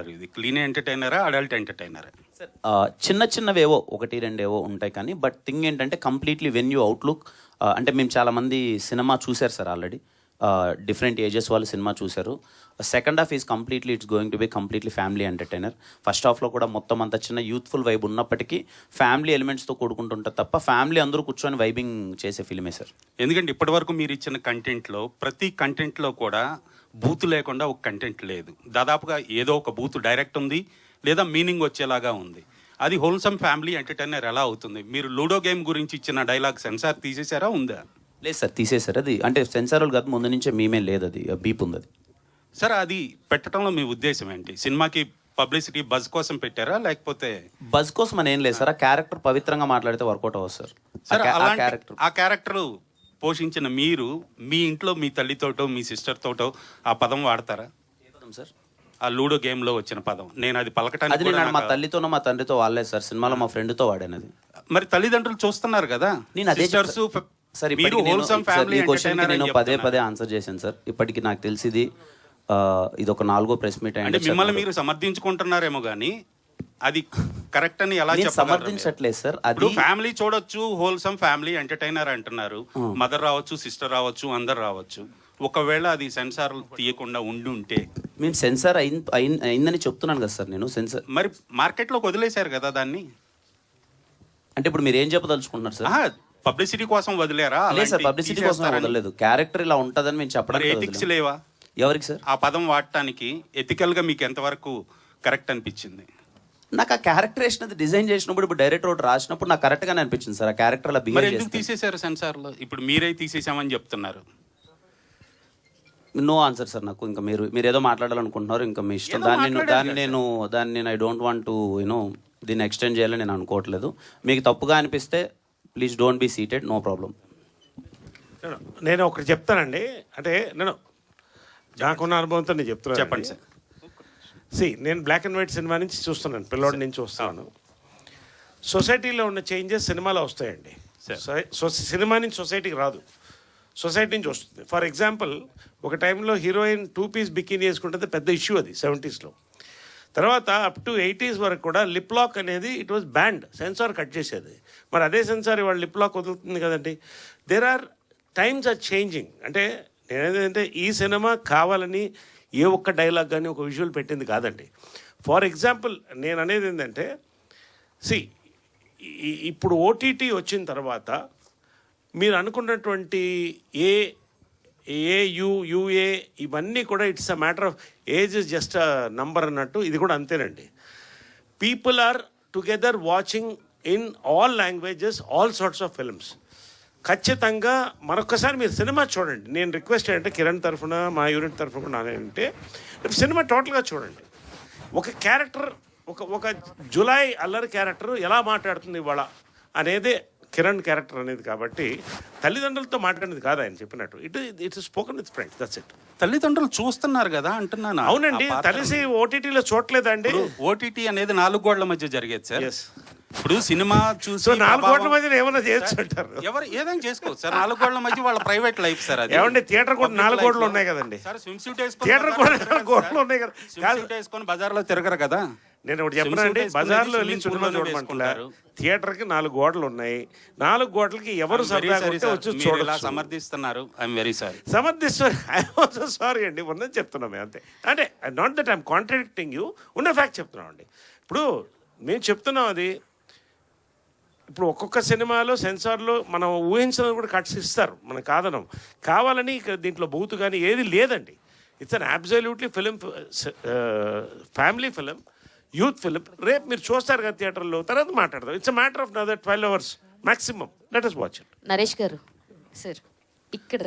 ఇది clean ఎంటర్టైనరా adult ఎంటర్టైనరా? చిన్న చిన్నవేవో ఒకటి రెండేవో ఉంటాయి కానీ బట్ థింగ్ ఏంటంటే కంప్లీట్లీ వెన్ యూ అవుట్లుక్ అంటే మేము చాలా మంది సినిమా చూశారు సార్ ఆల్రెడీ. డిఫరెంట్ ఏజెస్ వాళ్ళు సినిమా చూశారు. Second half is completely it's going to be completely family entertainer. First హాఫ్లో కూడా మొత్తం అంత చిన్న యూత్ఫుల్ వైబ్ ఉన్నప్పటికీ ఫ్యామిలీ ఎలిమెంట్స్తో కూడుకుంటుంటుంది తప్ప ఫ్యామిలీ అందరూ కూర్చొని వైబింగ్ చేసే ఫిల్మే సార్. ఎందుకంటే ఇప్పటివరకు మీరు ఇచ్చిన కంటెంట్లో ప్రతి కంటెంట్లో కూడా బూత్ లేకుండా ఒక కంటెంట్ లేదు. దాదాపుగా ఏదో ఒక బూత్ డైరెక్ట్ ఉంది లేదా మీనింగ్ వచ్చేలాగా ఉంది. అది హోల్సమ్ ఫ్యామిలీ ఎంటర్టైనర్ ఎలా అవుతుంది? మీరు లూడో గేమ్ గురించి ఇచ్చిన డైలాగ్ సెన్సార్ తీసేసారా ఉందా? లేదు సార్ తీసేశారు. అది అంటే సెన్సార్ కాదు ముందు నుంచే మేమే లేదు అది బీప్ ఉంది అది. సరే అది పెట్టడంలో మీ ఉద్దేశం ఏంటి? సినిమాకి పబ్లిసిటీ బజ్ కోసం పెట్టారా లేకపోతే? బజ్ కోసం అని ఏం లేదు సార్ ఆ క్యారెక్టర్ పవిత్రంగా మాట్లాడితే వర్కౌట్ అవ్వదు సార్. సరే ఆ క్యారెక్టర్ ఆ క్యారెక్టర్ పోషించిన మీరు మీ ఇంట్లో మీ తల్లితోటో మీ సిస్టర్ తోటో ఆ పదం వాడతారా? సార్? ఆ లూడో గేమ్లో వచ్చిన పదం. నేను అది పలకటానికి అది కూడా నేను మా నాకు- తల్లితోనో మా తండ్రితో వాడలేదు సార్. సినిమాలో మా ఫ్రెండ్తో వాడాను అది మరి తల్లిదండ్రులు చూస్తున్నారు కదా? నేను అదే సిస్టర్స్ సార్ మీరు ఇప్పటికి నేను- హోల్సమ్ సార్, ఫ్యామిలీ ఈ క్వశ్చన్కి నేను పదే పదే ఆన్సర్ చేశాను సార్. ఇప్పటికి నాకు తెలిసింది ఇది ఒక నాలుగో ప్రెస్ మీట్ అంటే మిమ్మల్ని మీరు సమర్థించుకుంటున్నారేమో గానీ అది కరెక్ట్ అని ఎలా? సమర్థించట్లేదు సార్. ఇప్పుడు అది ఫ్యామిలీ చూడొచ్చు హోల్సమ్ ఫ్యామిలీ ఎంటర్టైనర్ అంటున్నారు. మదర్ రావచ్చు సిస్టర్ రావచ్చు అందరు రావచ్చు. ఒకవేళ అది సెన్సార్ తీయకుండా ఉండి ఉంటే మేము సెన్సార్ అయిందని చెప్తున్నాను కదా సార్ నేను. సెన్సార్ మరి మార్కెట్లోకి వదిలేశారు కదా దాన్ని? అంటే ఇప్పుడు మీరు ఏం చెప్పదలుచుకుంటున్నారు సార్? పబ్లిసిటీ కోసం వదిలేరా? లేదు సార్ పబ్లిసిటీ కోసం? వదలలేదు. క్యారెక్టర్ ఇలా ఉంటుందని మేము మరి చెప్పడానికి ఎథిక్స్. లేవా? ఎవరికి సార్? ఆ పదం వాడటానికి ఎథికల్గా మీకు ఎంతవరకు కరెక్ట్ అనిపించింది? నాకు ఆ క్యారెక్టర్ వేసినది డిజైన్ చేసినప్పుడు ఇప్పుడు డైరెక్టర్ ఒకటి రాసినప్పుడు నాకు కరెక్ట్ గానే అనిపించింది సార్. ఆ క్యారెక్టర్ అలా మరి బిహేవ్ ఎందుకు చేస్తే. తీసేశారు సెన్సార్లో? ఇప్పుడు మీరే తీసేసామని చెప్తున్నారు. నో ఆన్సర్ సార్ నాకు. ఇంకా మీరు మీరు ఏదో మాట్లాడాలనుకుంటున్నారు. ఇంకా మీ ఇష్టం. ఏదో దాన్ని నేను దాన్ని నేను దాన్ని నేను I don't want to you know దీన్ని ఎక్స్టెండ్ చేయాలని నేను అనుకోవట్లేదు. మీకు తప్పుగా అనిపిస్తే please don't be seated no problem నేను ఒకటి చెప్తానండి. అంటే నేను నాకున్న అనుభవంతో నేను చెప్తున్నాను చెప్పండి సార్. సి నేను బ్లాక్ అండ్ వైట్ సినిమా నుంచి చూస్తున్నాను పిల్లోడి నుంచి చూస్తున్నాను సొసైటీలో ఉన్న చేంజెస్ సినిమాలో వస్తాయండి. సినిమా నుంచి సొసైటీకి రాదు. సొసైటీ నుంచి వస్తుంది. ఫర్ ఎగ్జాంపుల్ ఒక టైంలో హీరోయిన్ టూ పీస్ బికినీ వేసుకుంటే పెద్ద ఇష్యూ అది సెవెంటీస్లో తర్వాత అప్ టు ఎయిటీస్ వరకు కూడా లిప్ లాక్ అనేది it was banned censor cut చేసేది. మరి అదే సెన్సార్ ఇవాళ లిప్ లాక్ వదులుతుంది కదండి. There are times are changing అంటే నేనేంటంటే ఈ సినిమా కావాలని ఏ ఒక్క డైలాగ్ కానీ ఒక విజువల్ పెట్టింది కాదండి. ఫర్ ఎగ్జాంపుల్ నేను అనేది ఏంటంటే సి ఇప్పుడు ఓటీటీ వచ్చిన తర్వాత మీరు అనుకున్నటువంటి ఏ ఏ యుఏ ఇవన్నీ కూడా it's a matter of age is just a number అన్నట్టు ఇది కూడా అంతేనండి. People are together watching in all languages all sorts of films. ఖచ్చితంగా మరొకసారి మీరు సినిమా చూడండి. నేను రిక్వెస్ట్ ఏంటంటే కిరణ్ తరఫున మా యూనిట్ తరఫున నానంటే సినిమా టోటల్గా చూడండి. ఒక క్యారెక్టర్ ఒక ఒక జులై అల్లరి క్యారెక్టర్ ఎలా మాట్లాడుతుంది ఇవాళ అనేది కిరణ్ క్యారెక్టర్ అనేది కాబట్టి తల్లిదండ్రులతో మాట్లాడేది కాదు ఆయన చెప్పినట్టు. It it spoken with friends that's it తల్లిదండ్రులు చూస్తున్నారు కదా అంటున్నాను అవునండి తలిసి ఓటీటీలో చూడలేదండి. ఓటీటీ అనేది నాలుగు గోడల మధ్య జరిగేది సార్. ఇప్పుడు సినిమా చూసి నాలుగు కోట్ల మధ్య ఏమైనా చేయొచ్చు అంటారు? ఎవరు ఏదైనా చేసుకోవచ్చు. సార్ నాలుగు గోడల మధ్య వాళ్ళ ప్రైవేట్ లైఫ్ సార్ అది. ఏమండి థియేటర్ కూడా నాలుగు life గోడలు లో- ఉన్నాయి కదండి. సార్ స్విమ్ సూట్ వేసుకొని థియేటర్ కూడా నాలుగు గోడలు ఉన్నాయి కదా. స్విమ్ సూట్ వేసుకొని బజార్లో తిరగరు కదా. నేను ఒకటి చెప్పనండి బజార్లో వెళ్ళి సినిమా వేసుకుంటారు. థియేటర్కి నాలుగు గోడలు ఉన్నాయి. నాలుగు గోడలకి ఎవరు. వచ్చి సమర్థిస్తున్నారు. ఐఎమ్ వెరీ సారీ సమర్థిస్తారు ఐ సారీ అండి. ఉన్నది చెప్తున్నామే అంతే. అంటే not that I'm contradicting you ఉన్న ఫ్యాక్ట్ చెప్తున్నాం అండి ఇప్పుడు మేము చెప్తున్నాం అది. ఇప్పుడు ఒక్కొక్క సినిమాలో సెన్సార్లో మనం ఊహించినది కూడా కట్స్ ఇస్తారు మనం కాదనం కావాలని దీంట్లో బూతు కానీ ఏది లేదండి. It's an absolutely film family film youth film రేపు మీరు చూస్తారు కదా థియేటర్లో తర్వాత మాట్లాడదాం. It's matter of another twelve hours maximum let us watch it Naresh garu sir ఇక్కడ